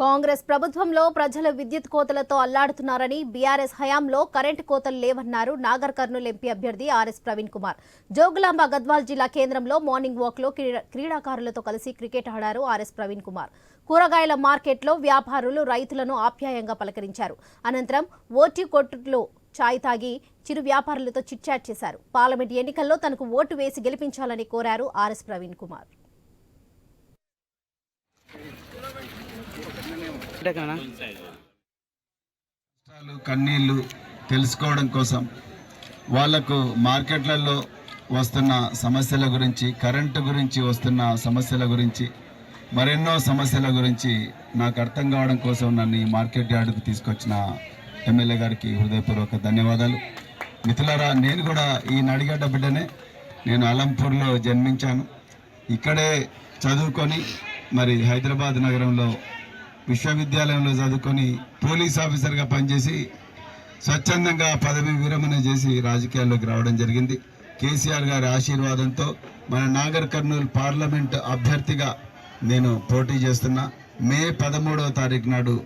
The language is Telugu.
కాంగ్రెస్ ప్రభుత్వంలో ప్రజలు విద్యుత్ కోతలతో అల్లాడుతున్నారని బీఆర్ఎస్ హయాంలో కరెంటు కోతలు లేవన్నారు నాగర్ కర్నూలు ఎంపీ అభ్యర్థి ఆర్ఎస్ ప్రవీణ్ కుమార్. జోగులాంబ గద్వాల్ జిల్లా కేంద్రంలో మార్నింగ్ వాక్లో క్రీడా- క్రీడాకారులతో కలిసి క్రికెట్ ఆడారు ఆర్ఎస్ ప్రవీణ్ కుమార్. కూరగాయల మార్కెట్లో వ్యాపారులు రైతులను ఆప్యాయంగా పలకరించారు. అనంతరం ఓటీ కొట్టులో చాయ్ తాగి చిరు వ్యాపారులతో చిట్చాట్ చేశారు. పార్లమెంట్ ఎన్నికల్లో తనకు ఓటు వేసి గెలిపించాలని కోరారు ఆర్ఎస్ ప్రవీణ్ కుమార్. కష్టాలు కన్నీళ్ళు తెలుసుకోవడం కోసం వాళ్ళకు మార్కెట్లలో వస్తున్న సమస్యల గురించి కరెంటు గురించి వస్తున్న సమస్యల గురించి మరెన్నో సమస్యల గురించి నాకు అర్థం కావడం కోసం నన్ను ఈ మార్కెట్ యార్డుకు తీసుకొచ్చిన ఎమ్మెల్యే గారికి హృదయపూర్వక ధన్యవాదాలు. మిథులారా నేను కూడా ఈ నడిగడ్డ బిడ్డనే. నేను అలంపూర్లో జన్మించాను. ఇక్కడే చదువుకొని మరి హైదరాబాద్ నగరంలో విశ్వవిద్యాలయంలో చదువుకొని పోలీస్ ఆఫీసర్గా పనిచేసి స్వచ్ఛందంగా పదవి విరమణ చేసి రాజకీయాల్లోకి రావడం జరిగింది. కేసీఆర్ గారి ఆశీర్వాదంతో మన నాగర్ కర్నూలు పార్లమెంట్ అభ్యర్థిగా నేను పోటీ చేస్తున్నా. మే పదమూడవ తారీఖు నాడు